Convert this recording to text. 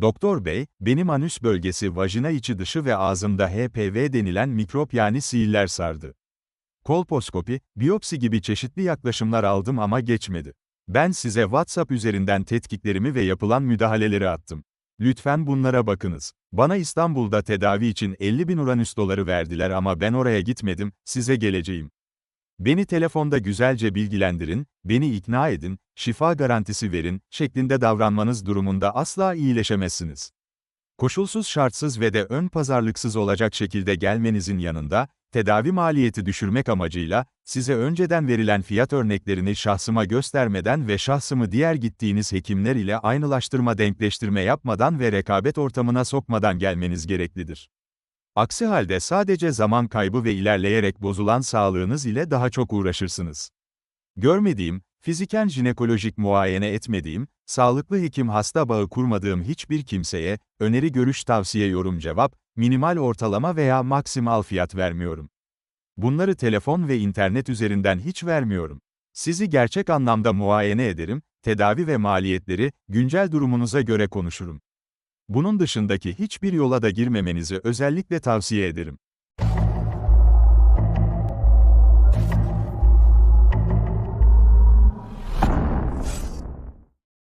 Doktor bey, benim anüs bölgesi vajina içi dışı ve ağzımda HPV denilen mikrop yani siiller sardı. Kolposkopi, biyopsi gibi çeşitli yaklaşımlar aldım ama geçmedi. Ben size WhatsApp üzerinden tetkiklerimi ve yapılan müdahaleleri attım. Lütfen bunlara bakınız. Bana İstanbul'da tedavi için 50 bin Uranüs doları verdiler ama ben oraya gitmedim, size geleceğim. Beni telefonda güzelce bilgilendirin, beni ikna edin, şifa garantisi verin, şeklinde davranmanız durumunda asla iyileşemezsiniz. Koşulsuz şartsız ve de ön pazarlıksız olacak şekilde gelmenizin yanında, tedavi maliyeti düşürmek amacıyla, size önceden verilen fiyat örneklerini şahsıma göstermeden ve şahsımı diğer gittiğiniz hekimler ile aynılaştırma denkleştirme yapmadan ve rekabet ortamına sokmadan gelmeniz gereklidir. Aksi halde sadece zaman kaybı ve ilerleyerek bozulan sağlığınız ile daha çok uğraşırsınız. Görmediğim, fiziken jinekolojik muayene etmediğim, sağlıklı hekim hasta bağı kurmadığım hiçbir kimseye, öneri görüş tavsiye yorum cevap, minimal ortalama veya maksimal fiyat vermiyorum. Bunları telefon ve internet üzerinden hiç vermiyorum. Sizi gerçek anlamda muayene ederim, tedavi ve maliyetleri, güncel durumunuza göre konuşurum. Bunun dışındaki hiçbir yola da girmemenizi özellikle tavsiye ederim.